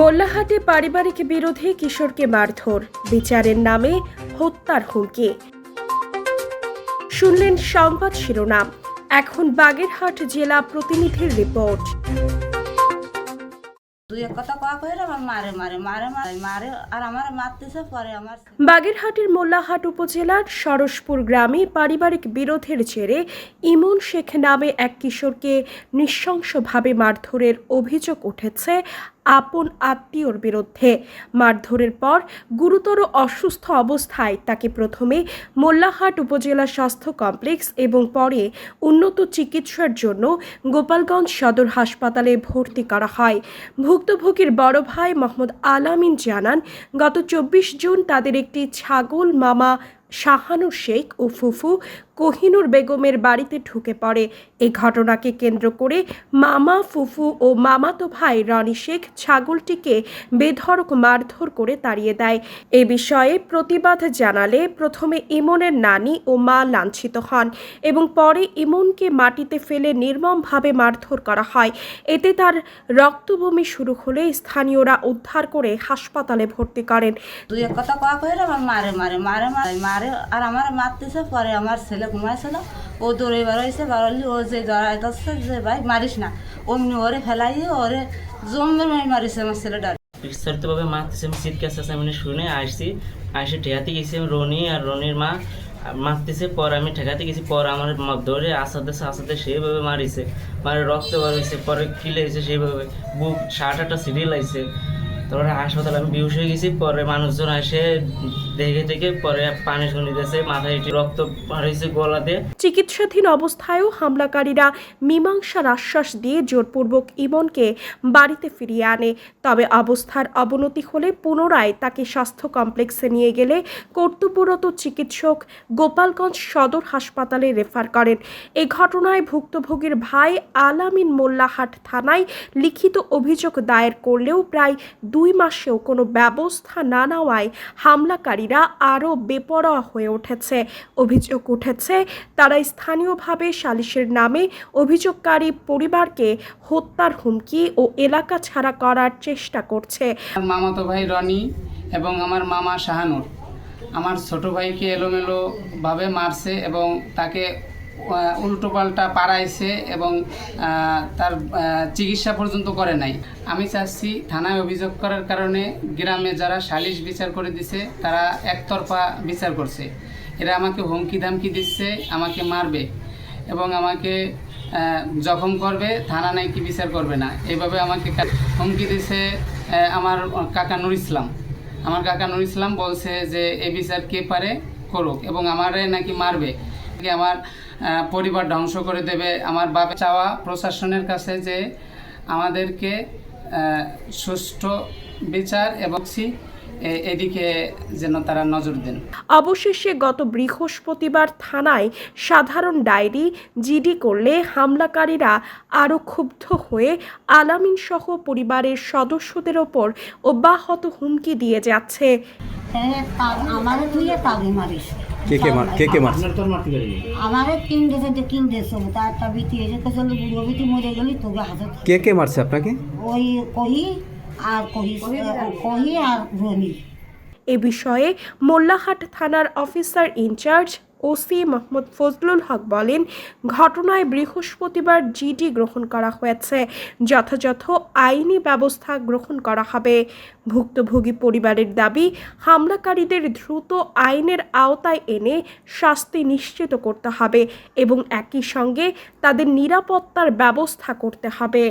মোল্লাহাটে পারিবারিক বিরোধে কিশোরকে মারধর বিচারের নামে হত্যার হুমকি। শুনলেন সংবাদ শিরোনাম এখন বাগেরহাট জেলা প্রতিনিধির রিপোর্ট। বাগেরহাটের মোল্লাহাট উপজেলার সরসপুর গ্রামে পারিবারিক বিরোধের জেরে ইমন শেখ নামে এক কিশোরকে নৃশংসভাবে মারধরের অভিযোগ উঠেছে আপন আত্মীয়র বিরুদ্ধে। মারধরের পর গুরুতর অসুস্থ অবস্থায় তাকে প্রথমে মোল্লাহাট উপজেলা স্বাস্থ্য কমপ্লেক্স এবং পরে উন্নত চিকিৎসার জন্য গোপালগঞ্জ সদর হাসপাতালে ভর্তি করা হয়। ভুক্তভোগীর বড় ভাই মোহাম্মদ আলামিন জানান, গত চব্বিশ জুন তাদের একটি ছাগল মামা শাহানুর শেখ ও ফুফু কোহিনুর বেগমের বাড়িতে ঢুকে পড়ে। এই ঘটনাকে কেন্দ্র করে মামা ফুফু ও মামাতো ভাই রনি শেখ ছাগলটিকে বেধড়ক মারধর করে তাড়িয়ে দেয়। এ বিষয়ে প্রতিবাদ জানালে প্রথমে ইমনের নানি ও মা লাঞ্ছিত হন এবং পরে ইমনকে মাটিতে ফেলে নির্মমভাবে মারধর করা হয়। এতে তার রক্তবমি শুরু হলে স্থানীয়রা উদ্ধার করে হাসপাতালে ভর্তি করেন। দুই কথা কয়া কইরা আমার মারে মারে মারে মারে মারে, আর আমার মারতেছে, পরে আমার ছেলে ঘুমাইছিল। ও দৌড়ে বেরোইছে, বেরোলি ও যে জড়াই যাচ্ছে যে ভাই মারিস না। অমনি ওরে ফেলাই ওরে জমের মারি মারিছে আমার ছেলেটা। বিস্তারিতভাবে মারতেছে আমি চিৎকার চেঁচামেনি শুনে আসছি আসে ঠেকাতে গেছি আমি রনি আর রনির মা। মারতেছে পর আমি ঠেকাতে গেছি, পর আমার ধরে আসাতে আসাতে সেইভাবে মারিছে। মানে রক্ত বার হয়েছে পরে কিলেছে সেইভাবে, বুক শার্ট একটা সিরিয়াল আইছে তারপরে হাসপাতালে আমি বিহুশ হয়ে গেছি, পরে মানুষজন এসে দেখে দেখে পরে পানি শুনি দিয়েছে মাথায় রক্ত হয়েছে গলাতে। চিকিৎসাধীন অবস্থায়ও হামলাকারীরা মীমাংসার আশ্বাস দিয়ে জোরপূর্বক ইমনকে বাড়িতে ফিরিয়ে আনে। তবে অবস্থার অবনতি হলে পুনরায় তাকে স্বাস্থ্য কমপ্লেক্সে নিয়ে গেলে কর্তব্যরত চিকিৎসক গোপালগঞ্জ সদর হাসপাতালে রেফার করেন। এই ঘটনায় ভুক্তভোগীর ভাই আলামিন মোল্লাহাট থানায় লিখিত অভিযোগ দায়ের করলেও প্রায় দুই মাসেও কোনো ব্যবস্থা না নেওয়ায় হামলাকারীরা আরও বেপরোয়া হয়ে উঠেছে। অভিযোগ উঠেছে, তারা স্থানীয়ভাবে সালিশের নামে অভিযোগকারী পরিবারকে হত্যার হুমকি ও এলাকা ছাড়া করার চেষ্টা করছে। মামাতো ভাই রনি এবং আমার মামা শাহানুর। আমার ছোট ভাইকে এলোমেলোভাবে মারছে এবং তাকে উল্টো পাল্টা পাড়াইছে এবং তার চিকিৎসা পর্যন্ত করে নাই। আমি চাচ্ছি থানায় অভিযোগ করার কারণে গ্রামে যারা সালিশ বিচার করে দিছে, তারা একতরফা বিচার করছে। এরা আমাকে হুমকি ধামকি দিচ্ছে, আমাকে মারবে এবং আমাকে জখম করবে, থানা নাকি বিচার করবে না। এইভাবে আমাকে হুমকি দিছে আমার কাকা নুর ইসলাম। আমার কাকা নুর ইসলাম বলছে যে এ বিচার কে পারে? করুক এবং আমারে নাকি মারবে? আমার পরিবার ধ্বংস করে দেবে। আমার বাবা চাওয়া প্রশাসনের কাছে যে আমাদেরকে সুষ্ঠু বিচার এবং এদিকে যেন তারা নজর দেন। অবশেষে গত বৃহস্পতিবার থানায় সাধারণ ডায়েরি জিডি করলে হামলাকারীরা আরও ক্ষুব্ধ হয়ে আলামিন সহ পরিবারের সদস্যদের ওপর অব্যাহত হুমকি দিয়ে যাচ্ছে। আমারে তুই তাগে মারিস। কে কে মার কে কে মারছে? আমারে কিন দেশে যে কিন দেশ তার একটা বিটি এসে তো চলো বুড়ো বিটি মরে গেলি তোকে হাতে কে কে মারছে আপনাকে? ওই কহি আর কহি কহি আর রনি। এ বিষয়ে মোল্লাহাট থানার officer in charge OC Mohammad Fazlul Haque বলেন, ঘটনায় বৃহস্পতিবার জিডি গ্রহণ করা হয়েছে। যথাযথ আইনি ব্যবস্থা গ্রহণ করা হবে। ভুক্তভোগী পরিবারের দাবি, হামলাকারীদের দ্রুত আইনের আওতায় এনে শাস্তি নিশ্চিত করতে হবে এবং একই সঙ্গে তাদের নিরাপত্তার ব্যবস্থা করতে হবে।